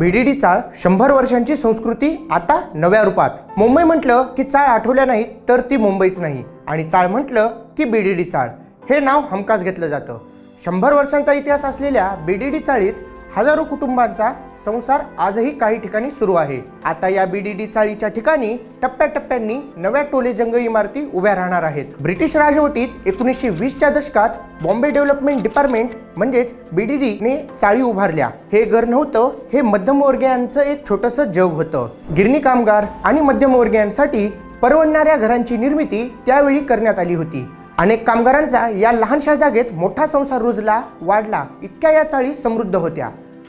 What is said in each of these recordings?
VDD चाळ शंभर वर्षांची संस्कृती आता नव्या रूपात. मुंबई म्हटलं की चाळ आठवल्या नाही तर ती मुंबईच नाही. आणि चाळ म्हटलं की बीडीडी चाळ. हे नाव हमखास घेतलं जातं. शंभर वर्षांचा इतिहास असलेल्या बीडीडी चाळीत हजारो कुटुंबांचा संसार आजही काही ठिकाणी सुरू आहे. आता या बीडीडी चाळीच्या ठिकाणी टप्प्याटप्प्यांनी नव्या टोले जंग इमारती उभ्या राहणार आहेत. ब्रिटिश राजवटीत एकोणीसशे वीसच्या दशकात बॉम्बे डेव्हलपमेंट डिपार्टमेंट म्हणजेच बीडीडीने चाळी उभारल्या. हे घर नव्हतं हे मध्यमवर्गीयांचं एक छोटंसं जग होतं. गिरणी कामगार आणि मध्यमवर्गीयांसाठी परवडणाऱ्या घरांची निर्मिती त्यावेळी करण्यात आली होती. अनेक कामगारांचा या लहानशा जागेत मोठा संसार रुजला वाढला इतक्या या चाळी समृद्ध होत्या.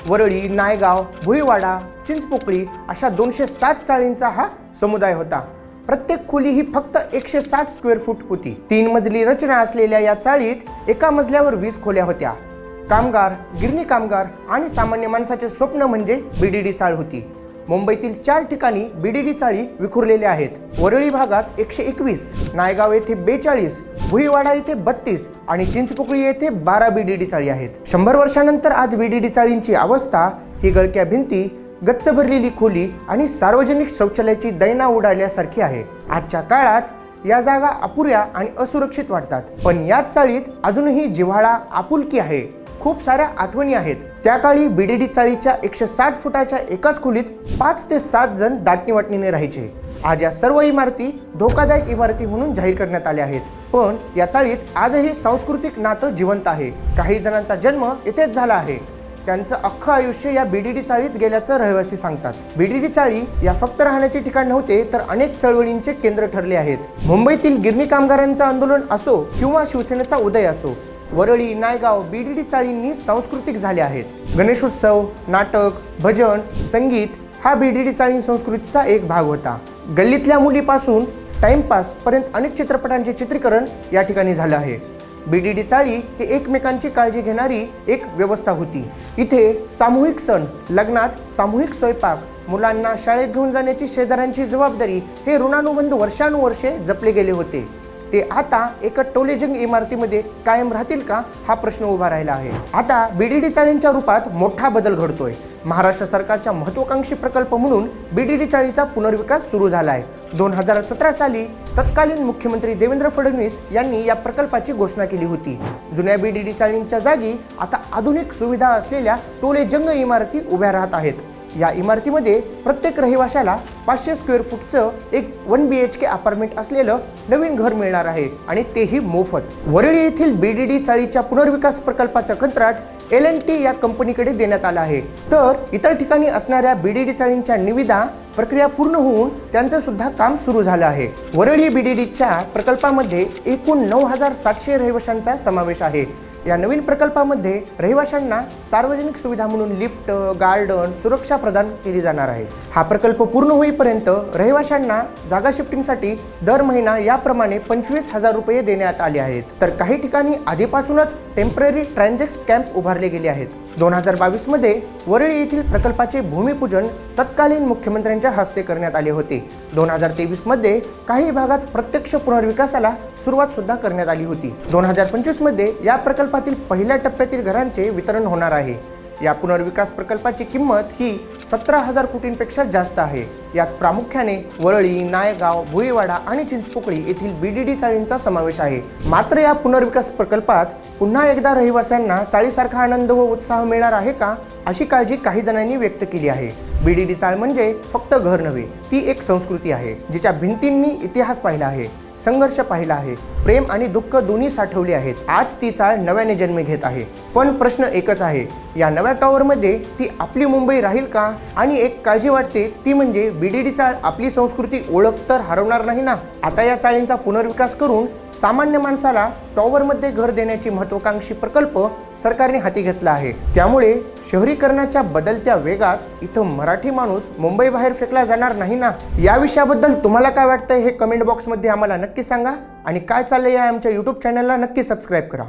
वरळी नायगाव भुईवाडा चिंचपोकळी अशा दोनशे सात चाळींचा हा समुदाय होता. प्रत्येक खोली ही फक्त एकशे साठ स्क्वेअर फूट होती. तीन मजली रचना असलेल्या या चाळीत एका मजल्यावर वीस खोल्या होत्या. कामगार गिरणी कामगार आणि सामान्य माणसाचे स्वप्न म्हणजे बीडीडी चाळ होती. मुंबईतील चार ठिकाणी बीडीडी चाळी विखुरलेल्या आहेत. वरळी भागात एकशे एकवीस नायगाव येथे बेचाळीस भुईवाडा येथे बत्तीस आणि चिंचपोकळी येथे बारा बीडीडी चाळी आहेत. शंभर वर्षानंतर आज बीडीडी चाळींची अवस्था ही गळक्या भिंती गच्च भरलेली खोली आणि सार्वजनिक शौचालयाची दैना उडाल्यासारखी आहे. आजच्या काळात या जागा अपुऱ्या आणि असुरक्षित वाटतात. पण याच चाळीत अजूनही जिव्हाळा आपुलकी आहे. खूप साऱ्या आठवणी आहेत. त्या काळी बीडीडी चाळीच्या एकशे साठ फुटाच्या एकाच खोलीत पाच ते सात जण दाटणी वाटणीने राहायचे. आज या सर्व इमारती धोकादायक इमारती म्हणून जाहीर करण्यात आल्या आहेत. पण या चाळीत आजही सांस्कृतिक नातं जिवंत आहे. काही जणांचा जन्म येथेच झाला आहे. त्यांचं अख्खं आयुष्य या बीडीडी चाळीत गेल्याचं रहिवासी सांगतात. बीडीडी चाळी या फक्त राहण्याचे ठिकाण नव्हते तर अनेक चळवळींचे केंद्र ठरले आहेत. मुंबईतील गिरणी कामगारांचं आंदोलन असो किंवा शिवसेनेचा उदय असो वरळी नायगाव बीडीडी चाळींनी सांस्कृतिक झाले आहेत. गणेशोत्सव नाटक भजन संगीत हा बीडीडी चाळी संस्कृतीचा एक भाग होता. गल्लीतल्या मुलीपासून टाइमपास पर्यंत अनेक चित्रपटांचे चित्रीकरण या ठिकाणी झालं आहे. बीडीडी चाळी ही एकमेकांची काळजी घेणारी एक व्यवस्था होती. इथे सामूहिक सण लग्नात सामूहिक स्वयंपाक मुलांना शाळेत घेऊन जाण्याची शेजाऱ्यांची जबाबदारी हे ऋणानुबंध वर्षानुवर्षे जपले गेले होते. ते आता एका टोलेजंग इमारतीमध्ये कायम राहतील का? हा प्रश्न उभा राहिला आहे. आता बीडीडी चाळींच्या रूपात मोठा बदल घडतोय. महाराष्ट्र सरकारच्या महत्वाकांक्षी प्रकल्प म्हणून बीडीडी चाळीचा पुनर्विकास सुरू झाला आहे दोन हजार सतरा साली तत्कालीन मुख्यमंत्री देवेंद्र फडणवीस यांनी या प्रकल्पाची घोषणा केली होती. जुन्या बीडीडी चाळींच्या जागी आता आधुनिक सुविधा असलेल्या टोलेजंग इमारती उभ्या राहत आहेत. या इमारतीमध्ये प्रत्येक रहिवाशाला पाचशे स्क्वेअर फूटचं एक one B H K apartment असलेलं नवीन घर मिळणार आहे आणि तेही मोफत. वरळी येथील बीडीडी चाळीच्या पुनर्विकास प्रकल्पाचं कंत्राट एल एन टी या कंपनीकडे देण्यात आलं आहे. तर इतर ठिकाणी असणाऱ्या बीडीडी चाळींच्या निविदा प्रक्रिया पूर्ण होऊन त्यांचं सुद्धा काम सुरू झालं आहे. वरळी बीडीडीच्या प्रकल्पामध्ये एकूण नऊ हजार सातशे रहिवाशांचा समावेश आहे. या नवीन प्रकल्पामध्ये रहिवाशांना सार्वजनिक सुविधा म्हणून लिफ्ट गार्डन सुरक्षा प्रदान केली जाणार आहे. हा प्रकल्प पूर्ण होईपर्यंत रहिवाशांना जागा शिफ्टिंगसाठी दर महिना याप्रमाणे पंचवीस हजार रुपये देण्यात आले आहेत. तर काही ठिकाणी आधीपासूनच टेंपररी ट्रान्झॅक्ट कॅम्प उभारले गेले आहेत. दोन हजार बावीसमध्ये वरळी येथील प्रकल्पाचे भूमिपूजन तत्कालीन मुख्यमंत्र्यांच्या हस्ते करण्यात आले होते. दोन हजार तेवीसमध्ये काही भागात प्रत्यक्ष पुनर्विकासाला सुरुवात सुद्धा करण्यात आली होती. दोन हजार पंचवीसमध्ये या प्रकल्पातील पहिल्या टप्प्यातील घरांचे वितरण होणार आहे. या पुनर्विकास प्रकल्पाची किंमत ही सतरा हजार कोटींपेक्षा जास्त आहे. यात प्रामुख्याने वरळी नायगाव भुईवाडा आणि चिंचपोकळी येथील बीडीडी चाळींचा समावेश आहे. मात्र या पुनर्विकास प्रकल्पात पुन्हा एकदा रहिवाशांना चाळीसारखा आनंद व उत्साह मिळणार आहे का अशी काळजी काही जणांनी व्यक्त केली आहे. बीडीडी चाळ म्हणजे फक्त घर नव्हे ती एक संस्कृती आहे जिच्या भिंतींनी इतिहास पाहिला आहे. संघर्ष पाहिला आहे. प्रेम आणि दुःख दोन्ही साठवले आहेत. आज ती चाळ नव्याने जन्म घेत आहे. पण प्रश्न एकच आहे या नव्या टॉवरमध्ये ती आपली मुंबई राहील का? आणि एक काळजी वाटते ती म्हणजे बीडीडी चाळ आपली संस्कृती ओळख तर हरवणार नाही ना? आता या चाळींचा पुनर्विकास करून सामान्य माणसाला टॉवरमध्ये घर देण्याची महत्वाकांक्षी प्रकल्प सरकारने हाती घेतला आहे. त्यामुळे शहरीकरणाच्या बदलत्या वेगात इथं मराठी माणूस मुंबई बाहेर फेकला जाणार नाही ना? या विषयाबद्दल तुम्हाला काय वाटतंय हे कमेंट बॉक्समध्ये आम्हाला नक्की सांगा. आणि काय चाललंय या आमच्या यूट्यूब चॅनलला नक्की सबस्क्राईब करा.